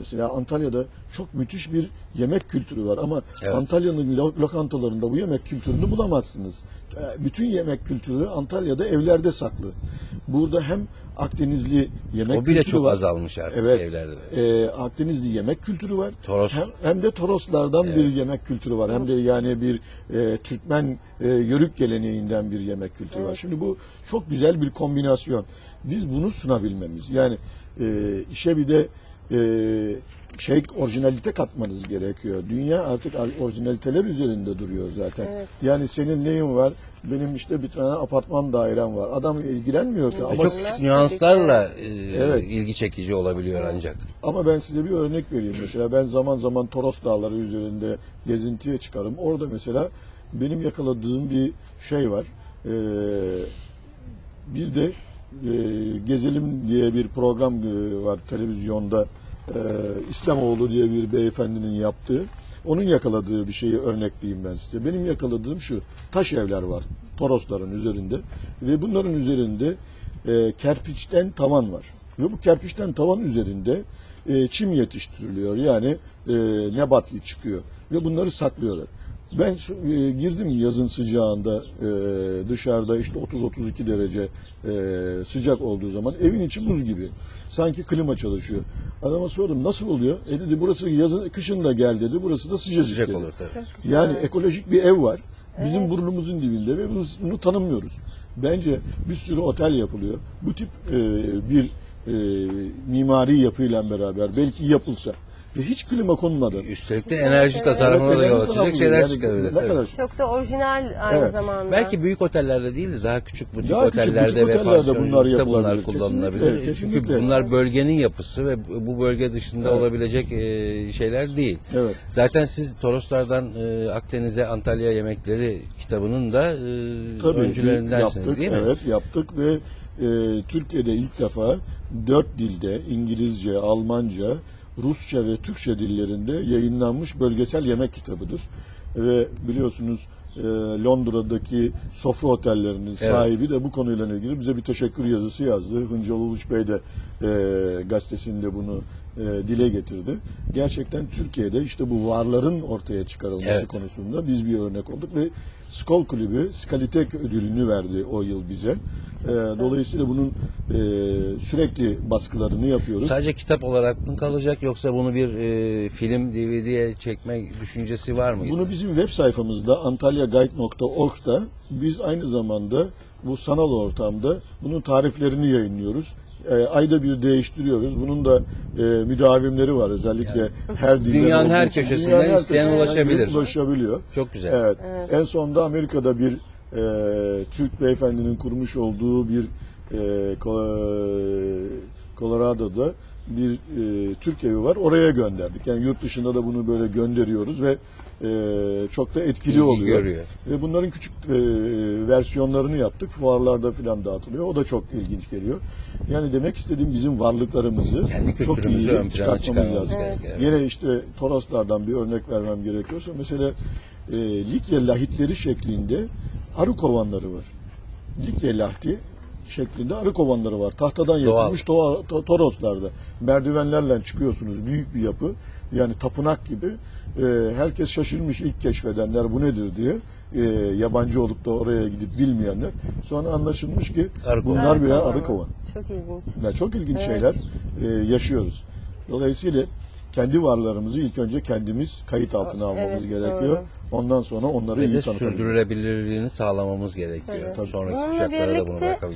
Mesela Antalya'da çok müthiş bir yemek kültürü var ama Evet. Antalya'nın lo- lokantalarında bu yemek kültürünü bulamazsınız. E, Bütün yemek kültürü Antalya'da evlerde saklı. Burada hem Akdenizli yemek O bile kültürü çok var. azalmış artık Evet. evlerde. E, Akdenizli yemek kültürü var. Toros. Hem, hem de Toroslardan Evet. bir yemek kültürü var. Hem de yani bir e, Türkmen e, yörük geleneğinden bir yemek kültürü var. Şimdi bu çok güzel bir kombinasyon. Biz bunu sunabilmemiz. Yani e, işe bir de e, şey orijinalite katmanız gerekiyor. Dünya artık orijinaliteler üzerinde duruyor zaten. Evet. Yani senin neyin var? Benim işte bir tane apartman dairem var. Adam ilgilenmiyor ki. Ama, çok küçük nüanslarla e, Evet. ilgi çekici olabiliyor ancak. ama ben size bir örnek vereyim. Mesela ben zaman zaman Toros Dağları üzerinde gezintiye çıkarım. Orada mesela benim yakaladığım bir şey var. Ee, bir de Gezelim diye bir program e, var televizyonda. Ee, İslamoğlu diye bir beyefendinin yaptığı. Onun yakaladığı bir şeyi örnekleyeyim ben size. Benim yakaladığım şu. Taş evler var. Torosların üzerinde. Ve bunların üzerinde e, kerpiçten tavan var. Ve bu kerpiçten tavan üzerinde e, çim yetiştiriliyor. Yani e, nebat çıkıyor. Ve bunları saklıyorlar. Ben şu- e, girdim yazın sıcağında e, dışarıda işte 30-32 derece e, sıcak olduğu zaman evin içi buz gibi. Sanki klima çalışıyor. Adama sordum nasıl oluyor? E dedi burası yazın kışın da gel dedi. Burası da sıcacık, Sıcak dedi. olur tabii. Yani ekolojik bir ev var. Bizim burnumuzun dibinde ve bunu, bunu tanımıyoruz. Bence bir sürü otel yapılıyor. Bu tip e, bir e, mimari yapıyla beraber belki yapılsa ve hiç klima konmadan. Üstelik de enerji tasarrumuna da Evet, yol açacak şeyler yani çıkabilir. Ne Evet. kadar Çok da orijinal aynı Evet. zamanda. Belki büyük otellerde değil de daha küçük butik Daha küçük otellerde butik ve bunlar bunlar kullanılabilir. Kesinlikle, Çünkü kesinlikle. bunlar bölgenin yapısı ve bu bölge dışında Evet. olabilecek e, şeyler değil. Evet. Zaten siz Toroslardan e, Akdeniz'e Antalya yemekleri kitabının da e, Tabii öncülerindensiniz yaptık, değil mi? Evet yaptık ve e, Türkiye'de ilk defa dört dilde İngilizce, Almanca, Rusça ve Türkçe dillerinde yayınlanmış bölgesel yemek kitabıdır. Ve biliyorsunuz e, Londra'daki sofra otellerinin sahibi de bu konuyla ilgili bize bir teşekkür yazısı yazdı. Hıncal Uluç Bey de e, gazetesinde bunu e, dile getirdi. Gerçekten Türkiye'de işte bu varların ortaya çıkarılması Evet. konusunda biz bir örnek olduk ve Skol Kulübü Skalitek ödülünü verdi o yıl bize. E, dolayısıyla bunun e, sürekli baskılarını yapıyoruz. Sadece kitap olarak mı kalacak yoksa bunu bir e, film DVD'ye çekme düşüncesi var mıydı? Bunu bizim web sayfamızda antalyaguide.org'da biz aynı zamanda bu sanal ortamda bunun tariflerini yayınlıyoruz. E, ayda bir değiştiriyoruz. Bunun da e, müdavimleri var özellikle her dilden Dünyanın her için. köşesinden Dünyanın her isteyen köşesinden ulaşabilir. Ulaşabiliyor. Çok güzel. Evet. En sonunda Amerika'da bir e, Türk beyefendinin kurmuş olduğu bir e, Ko- Colorado'da bir e, Türk evi var. Oraya gönderdik. Yani yurt dışında da bunu böyle gönderiyoruz ve e, çok da etkili İlgi oluyor. görüyor. Ve bunların küçük e, versiyonlarını yaptık. Fuarlarda filan dağıtılıyor. O da çok ilginç geliyor. Yani demek istediğim bizim varlıklarımızı Kendi çok iyi ön plana çıkartmamız çıkarmamız lazım. gerekiyor. Yine işte Toroslardan bir örnek vermem gerekiyorsa mesela e, Likya lahitleri şeklinde arı kovanları var. Likya lahti şeklinde arı kovanları var. Tahtadan yapılmış to- to- Toroslarda. Merdivenlerle çıkıyorsunuz. Büyük bir yapı. Yani tapınak gibi. E, herkes şaşırmış ilk keşfedenler bu nedir diye. E, yabancı olup da oraya gidip bilmeyenler. Sonra anlaşılmış ki Arı bunlar birer arı kovanı. Çok ilginç. Yani çok ilginç Evet. şeyler e, yaşıyoruz. Dolayısıyla kendi varlarımızı ilk önce kendimiz kayıt altına almamız Evet, gerekiyor. doğru. Ondan sonra onları Ve iyi tanıtabiliriz. sürdürülebilirliğini sağlamamız gerekiyor. Tabii. Sonraki kuşaklara da bunu bırakalım.